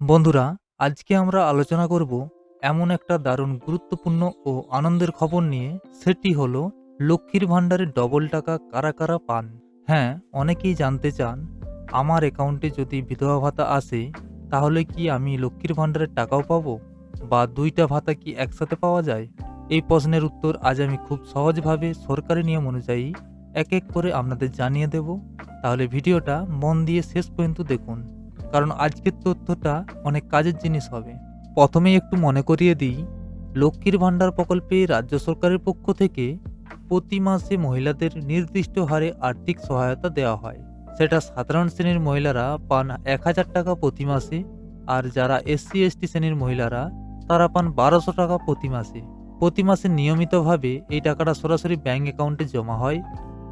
বন্ধুরা, আজকে আমরা আলোচনা করব এমন একটা দারুণ গুরুত্বপূর্ণ ও আনন্দের খবর নিয়ে। সেটি হলো লক্ষ্মীর ভাণ্ডারে ডবল টাকা কারা কারা পান। হ্যাঁ অনেকেই জানতে চান, আমার অ্যাকাউন্টে যদি বিধবা ভাতা আসে, তাহলে কি আমি লক্ষ্মীর ভাণ্ডারের টাকাও পাবো? বা দুইটা ভাতা কি একসাথে পাওয়া যায়? এই প্রশ্নের উত্তর আজ আমি খুব সহজভাবে সরকারি নিয়ম অনুযায়ী এক এক করে আপনাদের জানিয়ে দেব। তাহলে ভিডিওটা মন দিয়ে শেষ পর্যন্ত দেখুন। কারণ আজকের তথ্যটা অনেক কাজের জিনিস হবে। প্রথমেই একটু মনে করিয়ে দিই, লক্ষ্মীর ভাণ্ডার প্রকল্পে রাজ্য সরকারের পক্ষ থেকে প্রতি মাসে মহিলাদের নির্দিষ্ট হারে আর্থিক সহায়তা দেওয়া হয়। সেটা সাধারণ শ্রেণির মহিলারা পান এক হাজার টাকা প্রতি মাসে আর যারা এসসি, এসটি শ্রেণির মহিলারা, তারা পান বারোশো টাকা প্রতি মাসে। প্রতি মাসে নিয়মিতভাবে এই টাকাটা সরাসরি ব্যাঙ্ক অ্যাকাউন্টে জমা হয়।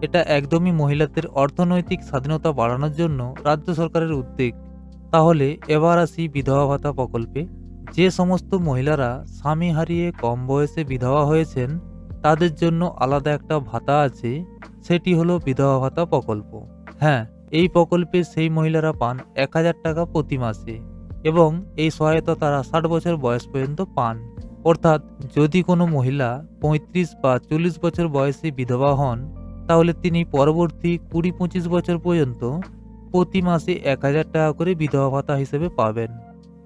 এটা একদমই মহিলাদের অর্থনৈতিক স্বাধীনতা বাড়ানোর জন্য রাজ্য সরকারের উদ্যোগ। তাহলে এবার আসি বিধবা ভাতা প্রকল্পে। যে সমস্ত মহিলারা স্বামী হারিয়ে কম বয়সে বিধবা হয়েছেন, তাদের জন্য আলাদা একটা ভাতা আছে, সেটি হলো বিধবা ভাতা প্রকল্প। হ্যাঁ এই প্রকল্পে সেই মহিলারা পান এক হাজার টাকা প্রতি মাসে এবং এই সহায়তা তারা ষাট বছর বয়স পর্যন্ত পান। অর্থাৎ যদি কোনো মহিলা পঁয়ত্রিশ বা চল্লিশ বছর বয়সে বিধবা হন, তাহলে তিনি পরবর্তী কুড়ি পঁচিশ বছর পর্যন্ত প্রতি মাসে এক হাজার টাকা করে বিধবা ভাতা হিসেবে পাবেন।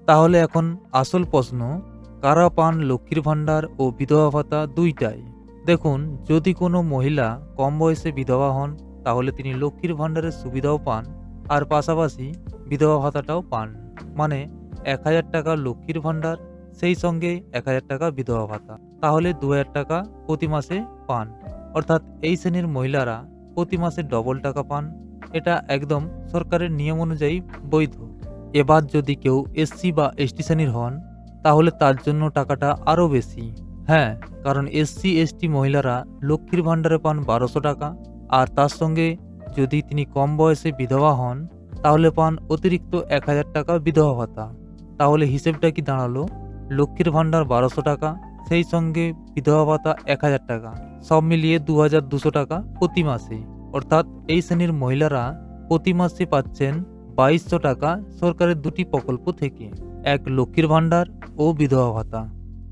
তাহলে এখন আসল প্রশ্ন, কারা পান লক্ষ্মীর ভাণ্ডার ও বিধবা ভাতা দুইটাই? দেখুন, যদি কোনো মহিলা কম বয়সে বিধবা হন, তাহলে তিনি লক্ষ্মীর ভাণ্ডারের সুবিধাও পান আর পাশাপাশি বিধবা ভাতাটাও পান। মানে এক হাজার টাকা লক্ষ্মীর ভাণ্ডার, সেই সঙ্গে এক হাজার টাকা বিধবা ভাতা। তাহলে দু হাজার টাকা প্রতি মাসে পান। অর্থাৎ এই শ্রেণির মহিলারা প্রতি মাসে ডবল টাকা পান। এটা একদম সরকারের নিয়ম অনুযায়ী বৈধ। এবার যদি কেউ এসসি বা এসটি শ্রেণির হন, তাহলে তার জন্য টাকাটা আরও বেশি। হ্যাঁ কারণ এসসি এসটি মহিলারা লক্ষ্মীর ভাণ্ডারে পান বারোশো টাকা, আর তার সঙ্গে যদি তিনি কম বয়সে বিধবা হন, তাহলে পান অতিরিক্ত এক হাজার টাকা বিধবা ভাতা। তাহলে হিসেবটা কি দাঁড়াল? লক্ষ্মীর ভাণ্ডার বারোশো টাকা, সেই সঙ্গে বিধবা ভাতা এক হাজার টাকা, সব মিলিয়ে দু হাজার দুশো টাকা প্রতি মাসে। অর্থাৎ এই শ্রেণির মহিলারা প্রতি মাসে পাচ্ছেন বাইশশো টাকা সরকারের দুটি প্রকল্প থেকে, এক লক্ষ্মীর ভাণ্ডার ও বিধবা ভাতা।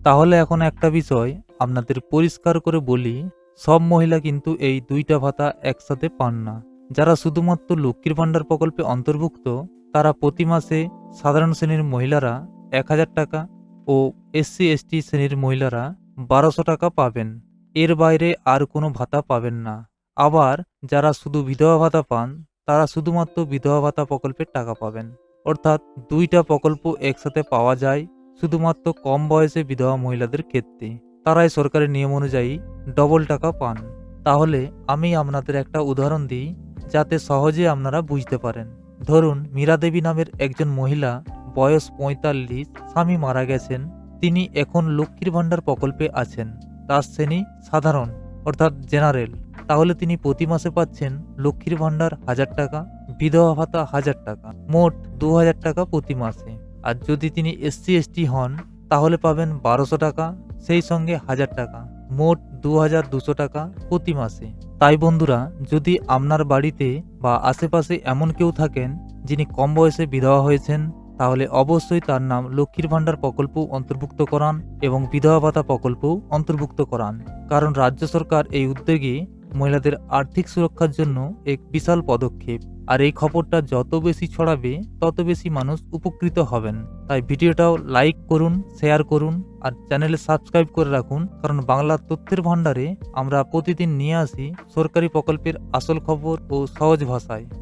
তাহলে এখন একটা বিষয় আপনাদের পরিষ্কার করে বলি, সব মহিলা কিন্তু এই দুইটা ভাতা একসাথে পান না। যারা শুধুমাত্র লক্ষ্মীর ভাণ্ডার প্রকল্পে অন্তর্ভুক্ত, তারা প্রতি মাসে সাধারণ শ্রেণির মহিলারা এক হাজার টাকা ও এসসি, এসটি শ্রেণির মহিলারা বারোশো টাকা পাবেন। এর বাইরে আর কোনো ভাতা পাবেন না। আবার যারা শুধু বিধবা ভাতা পান, তারা শুধুমাত্র বিধবা ভাতা প্রকল্পের টাকা পাবেন। অর্থাৎ দুইটা প্রকল্প একসাথে পাওয়া যায় শুধুমাত্র কম বয়সে বিধবা মহিলাদের ক্ষেত্রে। তারাই সরকারের নিয়ম অনুযায়ী ডবল টাকা পান। তাহলে আমি আপনাদের একটা উদাহরণ দিই যাতে সহজে আপনারা বুঝতে পারেন। ধরুন, মীরা দেবী নামের একজন মহিলা বয়স পঁয়তাল্লিশ, স্বামী মারা গেছেন, তিনি এখন লক্ষ্মীর ভাণ্ডার প্রকল্পে আছেন। তার শ্রেণি সাধারণ, অর্থাৎ জেনারেল। তাহলে তিনি প্রতি মাসে পাচ্ছেন লক্ষ্মীর ভাণ্ডার হাজার টাকা, বিধবা ভাতা হাজার টাকা, মোট দু হাজার টাকা প্রতি মাসে। আর যদি তিনি এসসি, এসটি হন, তাহলে পাবেন বারোশো টাকা, সেই সঙ্গে হাজার টাকা, মোট দু হাজার দুশো টাকা প্রতি মাসে। তাই বন্ধুরা, যদি আপনার বাড়িতে বা আশেপাশে এমন কেউ থাকেন, যিনি কম বয়সে বিধবা হয়েছেন, তাহলে অবশ্যই তার নাম লক্ষ্মীর ভাণ্ডার প্রকল্প অন্তর্ভুক্ত করান এবং বিধবা ভাতা প্রকল্পও অন্তর্ভুক্ত করান। কারণ রাজ্য সরকার এই উদ্যোগে মহিলাদের আর্থিক সুরক্ষার জন্য এক বিশাল পদক্ষেপ। আর এই খবরটা যত বেশি ছড়াবে, তত বেশি মানুষ উপকৃত হবেন। তাই ভিডিওটাও লাইক করুন শেয়ার করুন, আর চ্যানেলে সাবস্ক্রাইব করে রাখুন, কারণ বাংলার তথ্যের ভাণ্ডারে আমরা প্রতিদিন নিয়ে আসি সরকারি প্রকল্পের আসল খবর ও সহজ ভাষায়।